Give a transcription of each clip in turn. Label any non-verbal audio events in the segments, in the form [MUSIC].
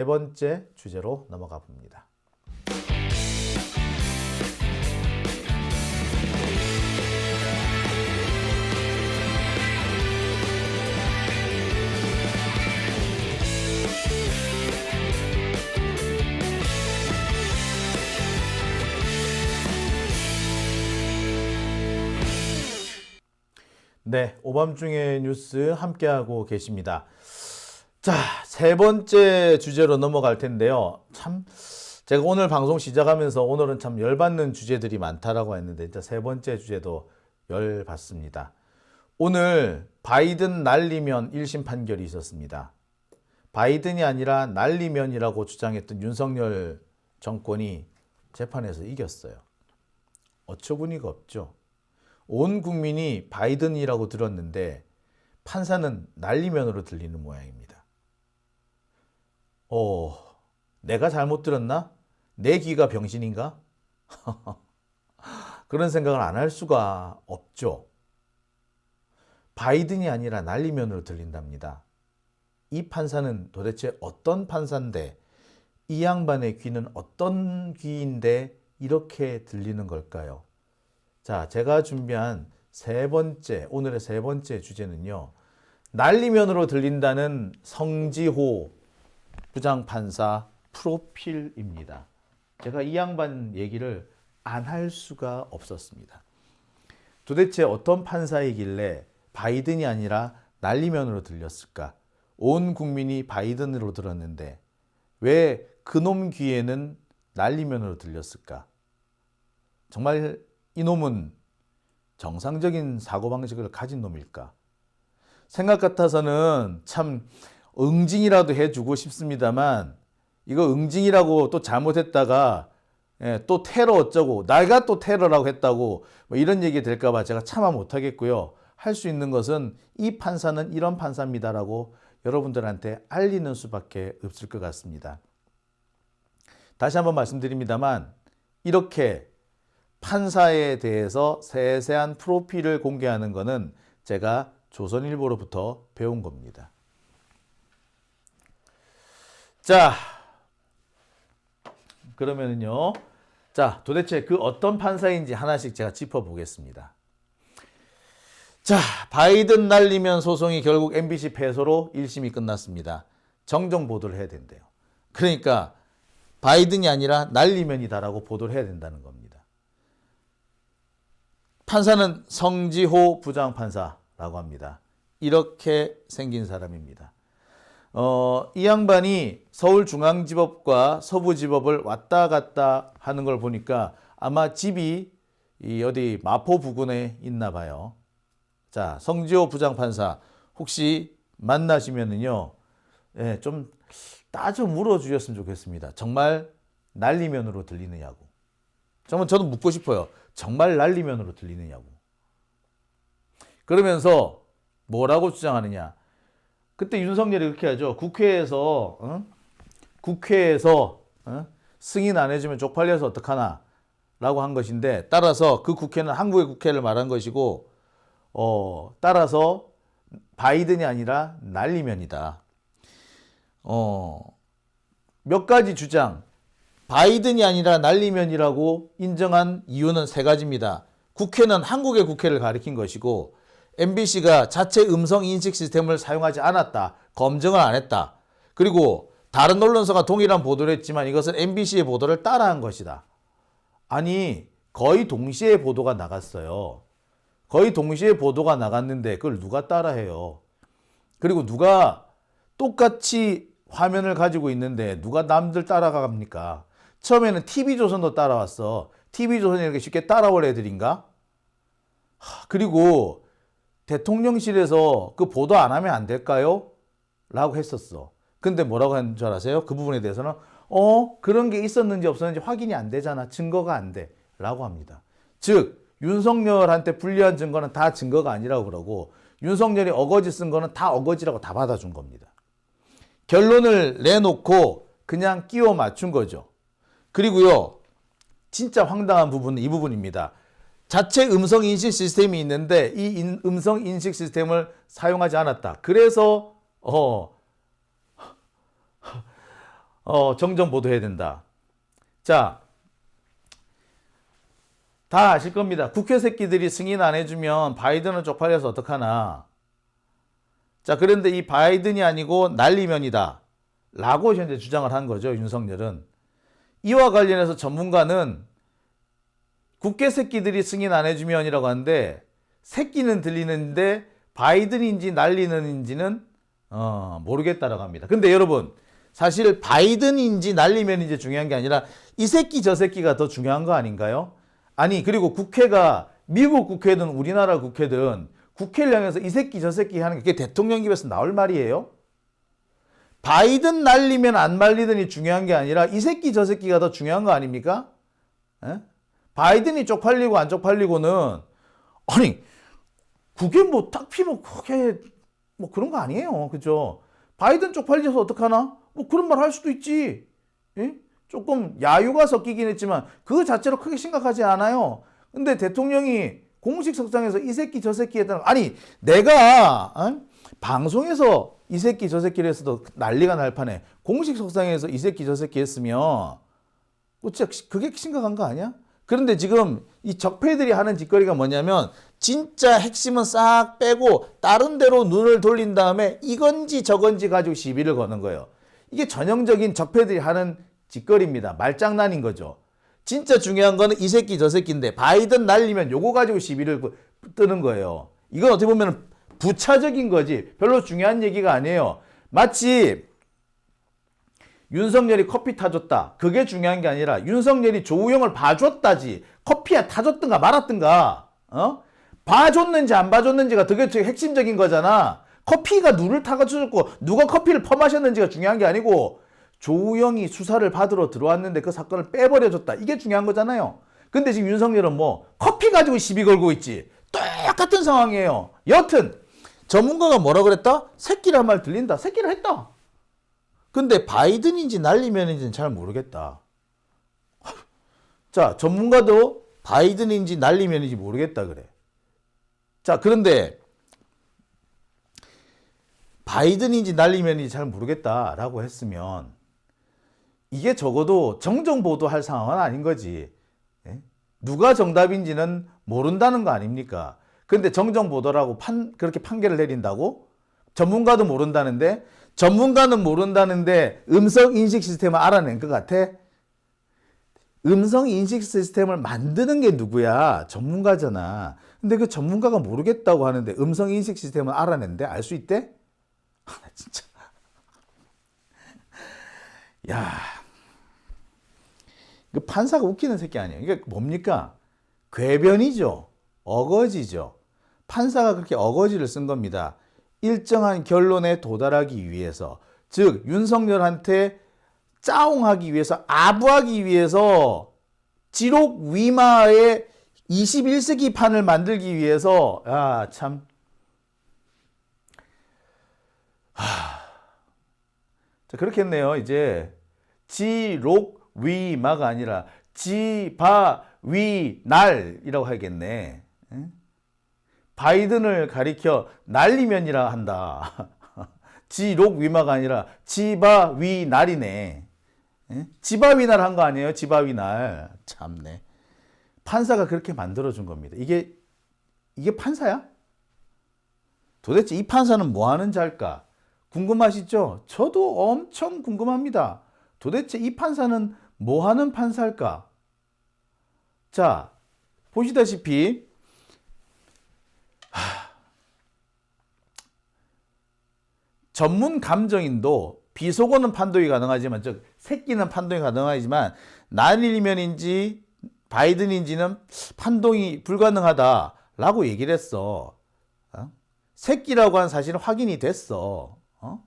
세 번째 주제로 넘어가 봅니다. 네, 오밤중의 뉴스 함께하고 계십니다. 자, 세 번째 주제로 넘어갈 텐데요. 참, 제가 오늘 방송 시작하면서 오늘은 참 열받는 주제들이 많다라고 했는데, 진짜 세 번째 주제도 열받습니다. 오늘 바이든 날리면 1심 판결이 있었습니다. 바이든이 아니라 날리면이라고 주장했던 윤석열 정권이 재판에서 이겼어요. 어처구니가 없죠. 온 국민이 바이든이라고 들었는데 판사는 날리면으로 들리는 모양입니다. 어, 내가 잘못 들었나? 내 귀가 병신인가? [LAUGHS] 그런 생각을 안 할 수가 없죠. 바이든이 아니라 날리면으로 들린답니다. 이 판사는 도대체 어떤 판사인데 이 양반의 귀는 어떤 귀인데 이렇게 들리는 걸까요? 자, 제가 준비한 세 번째, 오늘의 세 번째 주제는요. 날리면으로 들린다는 성지호 부장판사 프로필입니다. 제가 이 양반 얘기를 안 할 수가 없었습니다. 도대체 어떤 판사이길래 바이든이 아니라 날리면으로 들렸을까? 온 국민이 바이든으로 들었는데 왜 그놈 귀에는 날리면으로 들렸을까? 정말 이놈은 정상적인 사고방식을 가진 놈일까? 생각 같아서는 참 응징이라도 해주고 싶습니다만 이거 응징이라고 또 잘못했다가 예, 또 테러 어쩌고 내가 또 테러라고 했다고 뭐 이런 얘기 될까봐 제가 참아 못하겠고요. 할 수 있는 것은 이 판사는 이런 판사입니다라고 여러분들한테 알리는 수밖에 없을 것 같습니다. 다시 한번 말씀드립니다만 이렇게 판사에 대해서 세세한 프로필을 공개하는 것은 제가 조선일보로부터 배운 겁니다. 자, 그러면은요. 자, 도대체 그 어떤 판사인지 하나씩 제가 짚어보겠습니다. 자, 바이든 날리면 소송이 결국 MBC 패소로 1심이 끝났습니다. 정정 보도를 해야 된대요. 그러니까 바이든이 아니라 날리면이다라고 보도를 해야 된다는 겁니다. 판사는 성지호 부장판사라고 합니다. 이렇게 생긴 사람입니다. 어, 이 양반이 서울중앙지법과 서부지법을 왔다 갔다 하는 걸 보니까 아마 집이 이 어디 마포 부근에 있나 봐요. 자, 성지호 부장판사 혹시 만나시면은요, 예, 좀 따져 물어주셨으면 좋겠습니다. 정말 날리면으로 들리느냐고. 정말 저도 묻고 싶어요. 정말 날리면으로 들리느냐고. 그러면서 뭐라고 주장하느냐. 그때 윤석열이 그렇게 하죠. 국회에서, 어? 국회에서 어? 승인 안 해주면 쪽팔려서 어떡하나. 라고 한 것인데, 따라서 그 국회는 한국의 국회를 말한 것이고, 어, 따라서 바이든이 아니라 날리면이다. 어, 몇 가지 주장. 바이든이 아니라 날리면이라고 인정한 이유는 세 가지입니다. 국회는 한국의 국회를 가리킨 것이고, MBC가 자체 음성 인식 시스템을 사용하지 않았다. 검증을 안 했다. 그리고 다른 언론사가 동일한 보도를 했지만 이것은 MBC의 보도를 따라한 것이다. 아니, 거의 동시에 보도가 나갔어요. 거의 동시에 보도가 나갔는데 그걸 누가 따라해요? 그리고 누가 똑같이 화면을 가지고 있는데 누가 남들 따라갑니까? 처음에는 TV조선도 따라왔어. TV조선이 이렇게 쉽게 따라올 애들인가? 하, 그리고 대통령실에서 그 보도 안 하면 안 될까요? 라고 했었어. 근데 뭐라고 했는 줄 아세요? 그 부분에 대해서는 어 그런 게 있었는지 없었는지 확인이 안 되잖아. 증거가 안 돼. 라고 합니다. 즉 윤석열한테 불리한 증거는 다 증거가 아니라고 그러고 윤석열이 어거지 쓴 거는 다 어거지라고 다 받아준 겁니다. 결론을 내놓고 그냥 끼워 맞춘 거죠. 그리고요, 진짜 황당한 부분은 이 부분입니다. 자체 음성 인식 시스템이 있는데 이 인- 음성 인식 시스템을 사용하지 않았다. 그래서 어 어, 정정 보도해야 된다. 자, 다 아실 겁니다. 국회 새끼들이 승인 안 해주면 바이든은 쪽팔려서 어떡하나. 자, 그런데 이 바이든이 아니고 난리면이다. 라고 현재 주장을 한 거죠, 윤석열은. 이와 관련해서 전문가는 국회 새끼들이 승인 안 해주면이라고 하는데, 새끼는 들리는데, 바이든인지 난리는인지는, 어, 모르겠다라고 합니다. 근데 여러분, 사실 바이든인지 난리면인지 중요한 게 아니라, 이 새끼 저 새끼가 더 중요한 거 아닌가요? 아니, 그리고 국회가, 미국 국회든 우리나라 국회든, 국회를 향해서 이 새끼 저 새끼 하는 게 대통령 입에서 나올 말이에요? 바이든 날리면 안 말리든이 중요한 게 아니라 이 새끼 저 새끼가 더 중요한 거 아닙니까? 에? 바이든이 쪽팔리고 안 쪽팔리고는 아니 그게 뭐 딱히 뭐 그게 뭐 그런 거 아니에요, 그죠? 바이든 쪽팔려서 어떡하나? 뭐 그런 말 할 수도 있지. 예? 조금 야유가 섞이긴 했지만 그 자체로 크게 심각하지 않아요. 근데 대통령이 공식 석상에서 이 새끼 저 새끼 했다는 아니 내가 어? 방송에서 이 새끼 저 새끼를 했어도 난리가 날 판에 공식 석상에서 이 새끼 저 새끼 했으면 뭐 진짜 그게 심각한 거 아니야? 그런데 지금 이 적폐들이 하는 짓거리가 뭐냐면 진짜 핵심은 싹 빼고 다른 데로 눈을 돌린 다음에 이건지 저건지 가지고 시비를 거는 거예요. 이게 전형적인 적폐들이 하는 짓거리입니다. 말장난인 거죠. 진짜 중요한 거는 이 새끼 저 새끼인데 바이든 날리면 요거 가지고 시비를 그- 뜨는 거예요. 이건 어떻게 보면 부차적인 거지 별로 중요한 얘기가 아니에요. 마치 윤석열이 커피 타줬다. 그게 중요한 게 아니라 윤석열이 조우영을 봐줬다지. 커피야 타줬든가 말았든가. 어? 봐줬는지 안 봐줬는지가 되게 핵심적인 거잖아. 커피가 누를 타가지고 누가 커피를 퍼마셨는지가 중요한 게 아니고 조우영이 수사를 받으러 들어왔는데 그 사건을 빼버려줬다. 이게 중요한 거잖아요. 근데 지금 윤석열은 뭐 커피 가지고 시비 걸고 있지. 똑같은 상황이에요. 여튼 전문가가 뭐라 그랬다? 새끼란 말 들린다. 새끼를 했다. 근데 바이든인지 날리면인지는 잘 모르겠다. 자, 전문가도 바이든인지 날리면인지 모르겠다 그래. 자, 그런데 바이든인지 날리면인지 잘 모르겠다라고 했으면 이게 적어도 정정 보도할 상황은 아닌 거지. 예? 누가 정답인지는 모른다는 거 아닙니까? 근데 정정 보도라고 판 그렇게 판결을 내린다고? 전문가도 모른다는데 전문가는 모른다는데 음성 인식 시스템을 알아낸 것 같아? 음성 인식 시스템을 만드는 게 누구야? 전문가잖아. 근데 그 전문가가 모르겠다고 하는데 음성 인식 시스템을 알아낸대? 알수 있대? [LAUGHS] 아, 나 진짜. 야. 그 판사가 웃기는 새끼 아니에요. 이게 뭡니까? 궤변이죠. 어거지죠. 판사가 그렇게 어거지를 쓴 겁니다. 일정한 결론에 도달하기 위해서, 즉 윤석열한테 짜옹하기 위해서, 아부하기 위해서 지록 위마의 21세기 판을 만들기 위해서, 아, 참. 하. 자, 그렇게 했네요. 이제 지록 위마가 아니라 지바 위날이라고 하겠네. 응? 바이든을 가리켜 날리면이라 한다. [LAUGHS] 지록 위마가 아니라 지바 위날이네. 응? 지바 위날 한 거 아니에요? 지바 위날. 참네. 판사가 그렇게 만들어 준 겁니다. 이게 이게 판사야? 도대체 이 판사는 뭐 하는 자일까? 궁금하시죠? 저도 엄청 궁금합니다. 도대체 이 판사는 뭐 하는 판사일까? 자, 보시다시피 전문 감정인도 비속어는 판독이 가능하지만 즉 새끼는 판독이 가능하지만 난일면인지 바이든인지는 판독이 불가능하다라고 얘기를 했어. 어? 새끼라고 한 사실은 확인이 됐어. 어?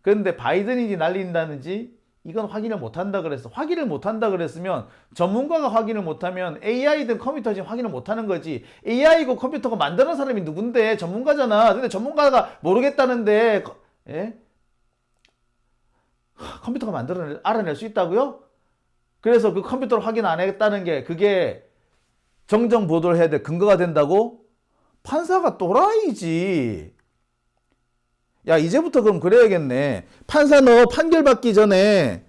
그런데 바이든인지 날린다는지 이건 확인을 못한다 그랬어. 확인을 못한다 그랬으면 전문가가 확인을 못하면 AI든 컴퓨터든 확인을 못하는 거지. AI고 컴퓨터가 만드는 사람이 누군데 전문가잖아. 근데 전문가가 모르겠다는데 거- 예? 하, 컴퓨터가 만들어 알아낼 수 있다고요? 그래서 그 컴퓨터를 확인 안 했다는 게 그게 정정 보도를 해야 될 근거가 된다고? 판사가 또라이지. 야, 이제부터 그럼 그래야겠네. 판사 너 판결 받기 전에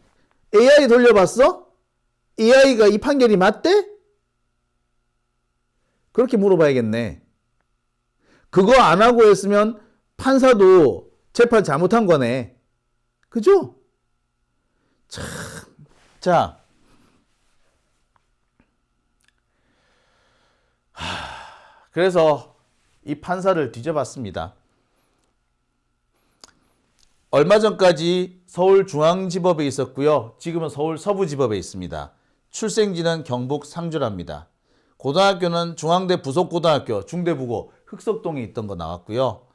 AI 돌려봤어? AI가 이 판결이 맞대? 그렇게 물어봐야겠네. 그거 안 하고 했으면 판사도 재판 잘못한 거네. 그죠? 참. 자. 하, 그래서 이 판사를 뒤져봤습니다. 얼마 전까지 서울중앙지법에 있었고요. 지금은 서울 서부지법에 있습니다. 출생지는 경북 상주랍니다. 고등학교는 중앙대 부속고등학교 중대부고 흑석동에 있던 거 나왔고요.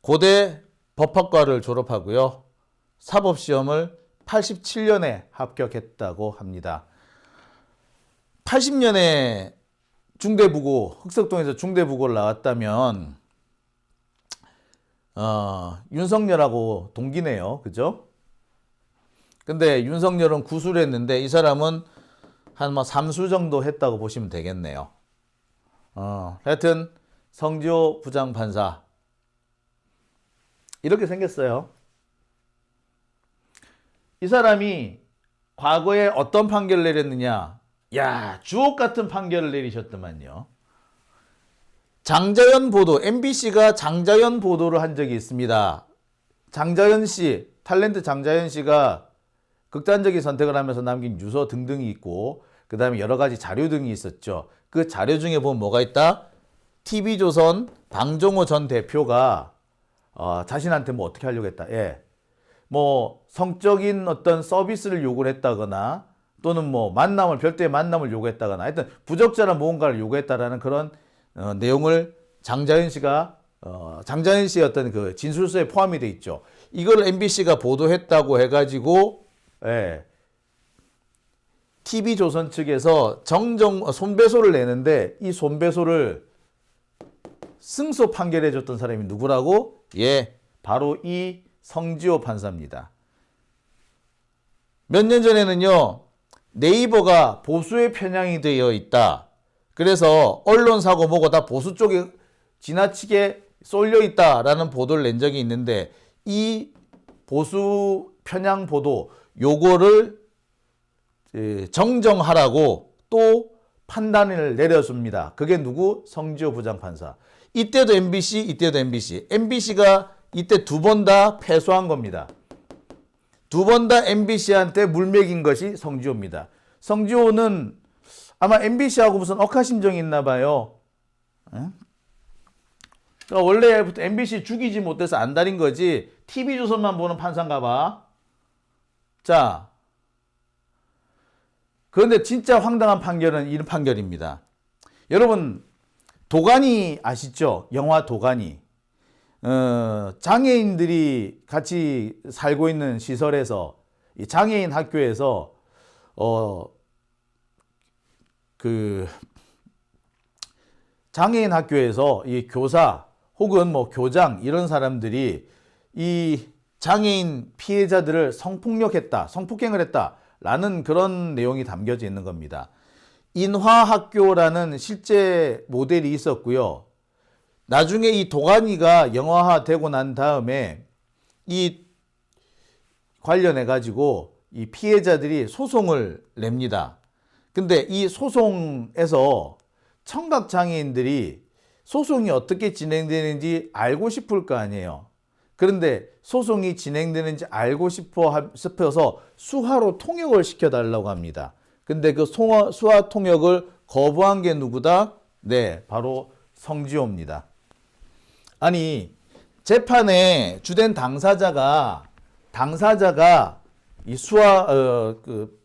고대 법학과를 졸업하고요. 사법시험을 87년에 합격했다고 합니다. 80년에 중대부고 흑석동에서 중대부고를 나왔다면 어, 윤석열하고 동기네요. 그죠? 근데 윤석열은 구수를 했는데 이 사람은 한뭐 삼수 정도 했다고 보시면 되겠네요. 어, 하여튼 성지호 부장판사 이렇게 생겼어요. 이 사람이 과거에 어떤 판결을 내렸느냐? 야, 주옥 같은 판결을 내리셨더만요. 장자연 보도, MBC가 장자연 보도를 한 적이 있습니다. 장자연 씨, 탤런트 장자연 씨가 극단적인 선택을 하면서 남긴 유서 등등이 있고, 그 다음에 여러 가지 자료 등이 있었죠. 그 자료 중에 보면 뭐가 있다? TV조선 방종호 전 대표가 어, 자신한테 뭐 어떻게 하려고 했다. 예. 뭐 성적인 어떤 서비스를 요구를 했다거나 또는 뭐 만남을 별도의 만남을 요구했다거나 하여튼 부적절한 무언가를 요구했다라는 그런 어, 내용을 장자연 씨가 어, 장자연 씨의 어떤 그 진술서에 포함이 돼 있죠. 이걸 MBC가 보도했다고 해가지고 예. TV 조선 측에서 정정 어, 손배소를 내는데 이 손배소를 승소 판결해 줬던 사람이 누구라고? 예, 바로 이 성지호 판사입니다. 몇 년 전에는요, 네이버가 보수의 편향이 되어 있다. 그래서 언론 사고 뭐고 다 보수 쪽에 지나치게 쏠려 있다라는 보도를 낸 적이 있는데 이 보수 편향 보도 요거를 예, 정정하라고 또 판단을 내려줍니다. 그게 누구? 성지호 부장판사. 이때도 MBC, 이때도 MBC. MBC가 이때 두 번 다 패소한 겁니다. 두 번 다 MBC한테 물맥인 것이 성지호입니다. 성지호는 아마 MBC하고 무슨 억하심정이 있나 봐요. 응? 그러니까 원래부터 MBC 죽이지 못해서 안달인 거지 TV조선만 보는 판사인가 봐. 자, 그런데 진짜 황당한 판결은 이런 판결입니다. 여러분 도가니 아시죠? 영화 도가니. 어, 장애인들이 같이 살고 있는 시설에서 이 장애인 학교에서 어, 그 장애인 학교에서 이 교사 혹은 뭐 교장 이런 사람들이 이 장애인 피해자들을 성폭력했다, 성폭행을 했다라는 그런 내용이 담겨져 있는 겁니다. 인화학교라는 실제 모델이 있었고요. 나중에 이 도가니가 영화화 되고 난 다음에 이 관련해 가지고 이 피해자들이 소송을 냅니다. 근데 이 소송에서 청각 장애인들이 소송이 어떻게 진행되는지 알고 싶을 거 아니에요. 그런데 소송이 진행되는지 알고 싶어 싶어서 수화로 통역을 시켜달라고 합니다. 근데 그 수화 통역을 거부한 게 누구다? 네, 바로 성지호입니다. 아니 재판에 주된 당사자가 당사자가 이 수화 어, 그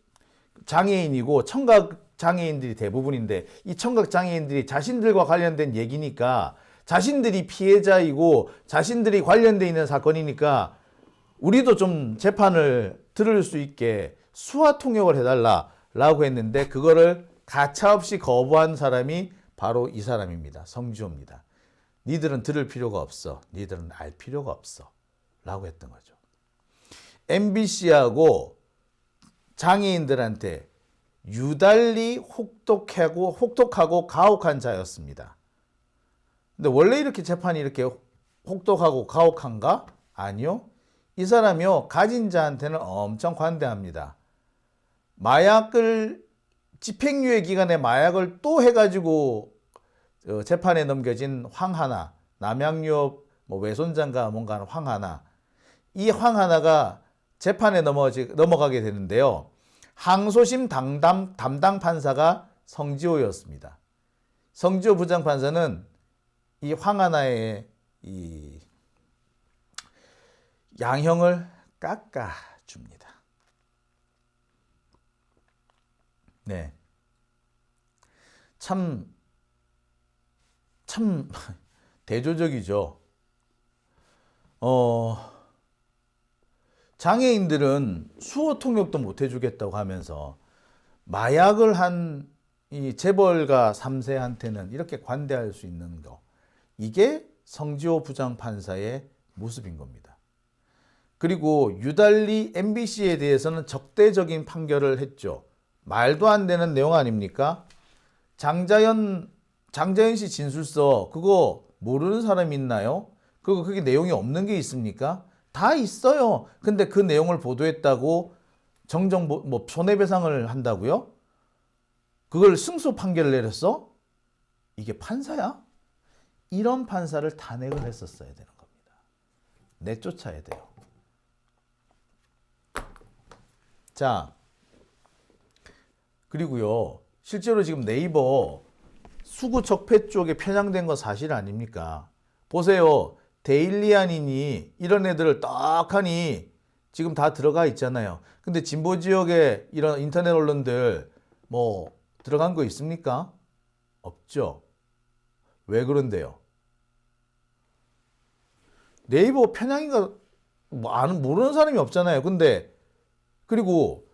장애인이고 청각 장애인들이 대부분인데 이 청각 장애인들이 자신들과 관련된 얘기니까 자신들이 피해자이고 자신들이 관련돼 있는 사건이니까 우리도 좀 재판을 들을 수 있게 수화 통역을 해달라 라고 했는데 그거를 가차없이 거부한 사람이 바로 이 사람입니다. 성지호입니다. 니들은 들을 필요가 없어. 니들은 알 필요가 없어. 라고 했던 거죠. MBC하고 장애인들한테 유달리 혹독하고 혹독하고 가혹한 자였습니다. 근데 원래 이렇게 재판이 이렇게 혹독하고 가혹한가? 아니요. 이 사람이요 가진 자한테는 엄청 관대합니다. 마약을 집행유예 기간에 마약을 또 해가지고 어, 재판에 넘겨진 황하나 남양유업 뭐 외손장가 뭔가 하는 황하나 이 황하나가 재판에 넘어지, 넘어가게 되는데요. 항소심 담당, 담당 판사가 성지호였습니다. 성지호 부장판사는 이 황하나의 이 양형을 깎아줍니다. 네. 참, 참 [LAUGHS] 대조적이죠. 어, 장애인들은 수호 통역도 못 해주겠다고 하면서 마약을 한 이 재벌가 3세한테는 이렇게 관대할 수 있는 거. 이게 성지호 부장판사의 모습인 겁니다. 그리고 유달리 MBC에 대해서는 적대적인 판결을 했죠. 말도 안 되는 내용 아닙니까? 장자연 장자연 씨 진술서 그거 모르는 사람 있나요? 그거 그게 내용이 없는 게 있습니까? 다 있어요. 근데 그 내용을 보도했다고 정정 뭐, 뭐 손해배상을 한다고요? 그걸 승소 판결을 내렸어? 이게 판사야? 이런 판사를 탄핵을 했었어야 되는 겁니다. 내쫓아야 돼요. 자, 그리고요, 실제로 지금 네이버 수구 적폐 쪽에 편향된 거 사실 아닙니까? 보세요. 데일리안이니 이런 애들을 딱하니 지금 다 들어가 있잖아요. 근데 진보 지역에 이런 인터넷 언론들 뭐 들어간 거 있습니까? 없죠. 왜 그런데요? 네이버 편향인가 뭐 아는 모르는 사람이 없잖아요. 근데 그리고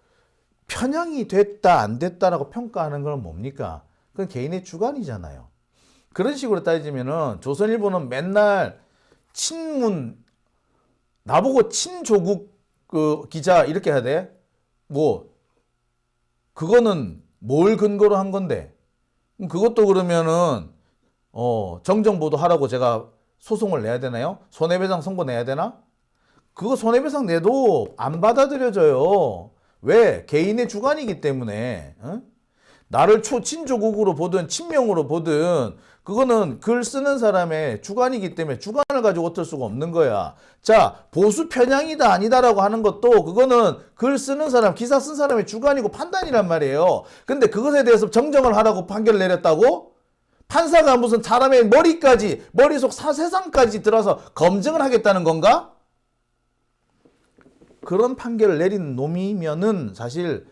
편향이 됐다 안 됐다라고 평가하는 건 뭡니까? 그건 개인의 주관이잖아요. 그런 식으로 따지면은 조선일보는 맨날 친문 나보고 친조국 그 기자 이렇게 해야 돼? 뭐 그거는 뭘 근거로 한 건데? 그것도 그러면은 어 정정 보도하라고 제가 소송을 내야 되나요? 손해배상 선고 내야 되나? 그거 손해배상 내도 안 받아들여져요. 왜? 개인의 주관이기 때문에. 응? 나를 초친조국으로 보든 친명으로 보든 그거는 글 쓰는 사람의 주관이기 때문에 주관을 가지고 어쩔 수가 없는 거야. 자, 보수 편향이다 아니다라고 하는 것도 그거는 글 쓰는 사람, 기사 쓴 사람의 주관이고 판단이란 말이에요. 근데 그것에 대해서 정정을 하라고 판결을 내렸다고? 판사가 무슨 사람의 머리까지, 머릿속 사세상까지 들어서 검증을 하겠다는 건가? 그런 판결을 내린 놈이면은 사실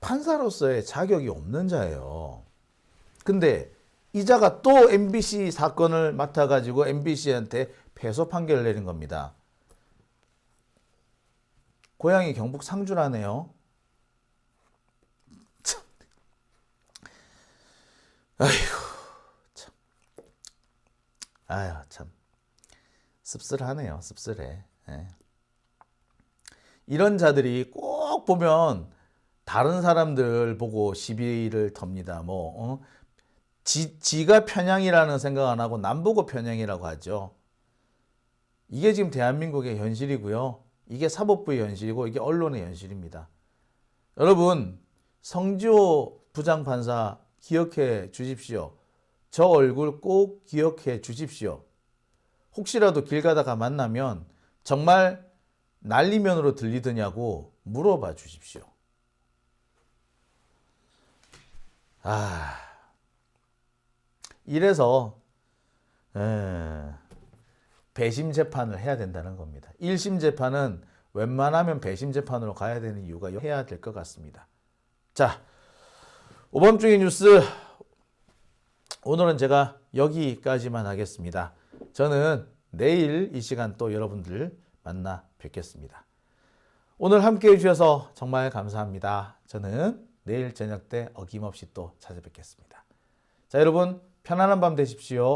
판사로서의 자격이 없는 자예요. 근데 이자가 또 MBC 사건을 맡아가지고 MBC한테 패소 판결을 내린 겁니다. 고향이 경북 상주라네요. 참. 아이고, 참. 아유, 참. 씁쓸하네요. 씁쓸해. 예. 이런 자들이 꼭 보면 다른 사람들 보고 시비를 텁니다. 뭐 어? 지, 지가 편향이라는 생각 안 하고 남 보고 편향이라고 하죠. 이게 지금 대한민국의 현실이고요. 이게 사법부의 현실이고 이게 언론의 현실입니다. 여러분 성지호 부장판사 기억해 주십시오. 저 얼굴 꼭 기억해 주십시오. 혹시라도 길 가다가 만나면 정말 난리면으로 들리더냐고 물어봐 주십시오. 아, 이래서 에, 배심 재판을 해야 된다는 겁니다. 1심 재판은 웬만하면 배심 재판으로 가야 되는 이유가 해야 될 것 같습니다. 자, 오밤중의 뉴스 오늘은 제가 여기까지만 하겠습니다. 저는 내일 이 시간 또 여러분들 만나 뵙겠습니다. 오늘 함께 해주셔서 정말 감사합니다. 저는 내일 저녁 때 어김없이 또 찾아뵙겠습니다. 자, 여러분 편안한 밤 되십시오.